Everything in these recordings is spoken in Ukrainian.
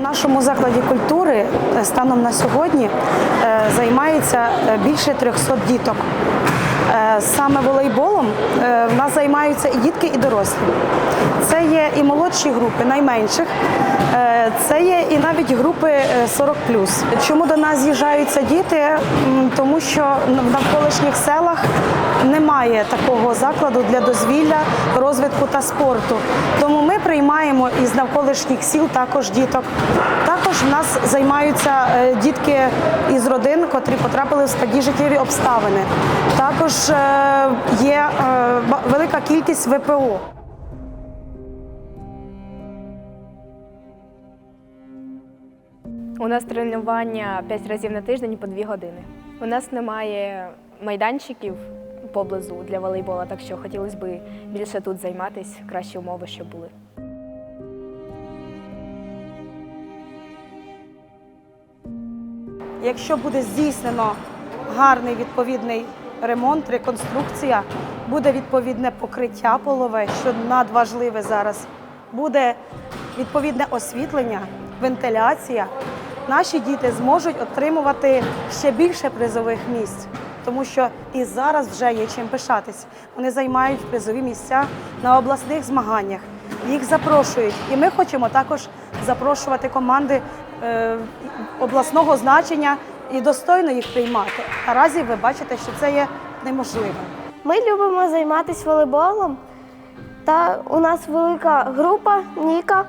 нашому закладі культури е, станом на сьогодні е, займається е, більше 300 діток. Саме волейболом в нас займаються і дітки, і дорослі. Це є і молодші групи, найменших. Е, Це є і навіть групи е, 40 Чому до нас з'їжджаються діти? Тому що в навколишніх селах немає такого закладу для дозвілля, розвитку та спорту. Тому ми приймаємо із навколишніх сіл також діток. Також в нас займаються е, дітки із родин, котрі потрапили в складні життєві обставини. Також е, є е, велика кількість ВПО. У нас тренування 5 разів на тиждень по 2 години. У нас немає майданчиків поблизу для волейбола, так що хотілося б більше тут займатися, кращі умови, щоб були. Якщо буде здійснено гарний відповідний ремонт, реконструкція, буде відповідне покриття полове, що надважливе зараз, буде відповідне освітлення, вентиляція, наші діти зможуть отримувати ще більше призових місць, тому що і зараз вже є чим пишатись. Вони займають призові місця на обласних змаганнях. Їх запрошують, і ми хочемо також запрошувати команди е, обласного значення і достойно їх приймати. Наразі ви бачите, що це є неможливо. Ми любимо займатися волейболом. Та у нас велика група Ніка.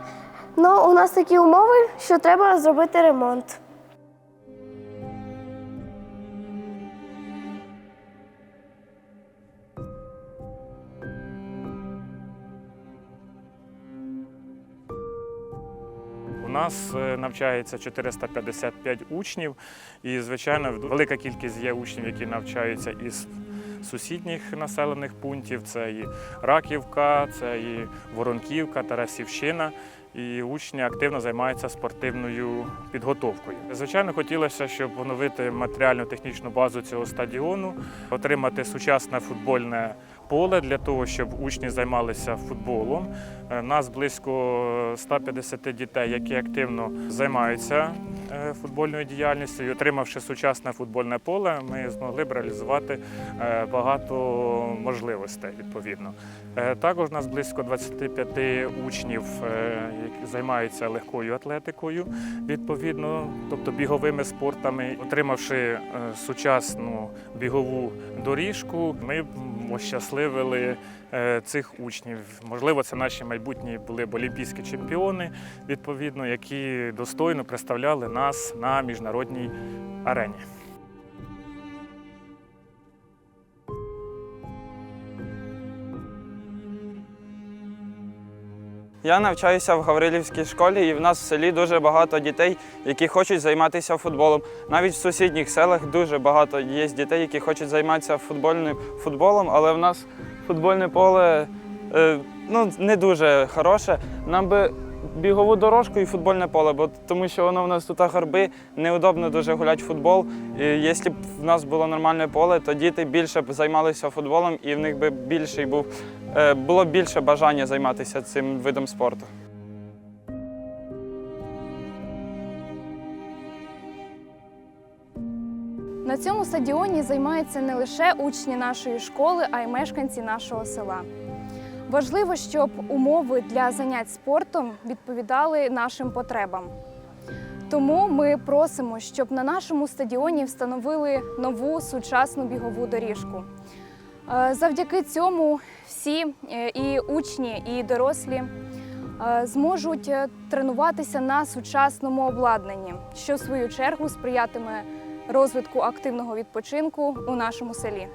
Ну, у нас такі умови, що треба зробити ремонт. У нас е, навчається 455 учнів, і, звичайно, велика кількість є учнів, які навчаються із сусідніх населених пунктів. Це і Раківка, це і Воронківка, Тарасівщина. І учні активно займаються спортивною підготовкою. Звичайно, хотілося, щоб оновити матеріальну технічну базу цього стадіону, отримати сучасне футбольне поле для того, щоб учні займалися футболом. Е, Нас близько 150 дітей, які активно займаються футбольною діяльністю. Отримавши сучасне футбольне поле, ми змогли б реалізувати е, багато можливостей відповідно. Е, Також у нас близько 25 учнів, е, які займаються легкою атлетикою, відповідно, тобто біговими спортами. Отримавши е, сучасну бігову доріжку, ми ощасливили е, цих учнів. Можливо, це наші майбутні були б олімпійські чемпіони, відповідно, які достойно представляли нас на міжнародній арені. Я навчаюся в Гаврилівській школі, і в нас в селі дуже багато дітей, які хочуть займатися футболом. Навіть в сусідніх селах дуже багато є дітей, які хочуть займатися футбольним футболом, але в нас футбольне поле е, ну, не дуже хороше. Нам би бігову дорожку і футбольне поле, бо тому що воно в нас тут горби, неудобно дуже гуляти в футбол. І якщо б в нас було нормальне поле, то діти більше б займалися футболом, і в них би більший був е, було більше бажання займатися цим видом спорту. На цьому стадіоні займаються не лише учні нашої школи, а й мешканці нашого села. Важливо, щоб умови для занять спортом відповідали нашим потребам. Тому ми просимо, щоб на нашому стадіоні встановили нову сучасну бігову доріжку. Е, Завдяки цьому всі е, і учні, і дорослі е, зможуть тренуватися на сучасному обладнанні, що в свою чергу сприятиме розвитку активного відпочинку у нашому селі.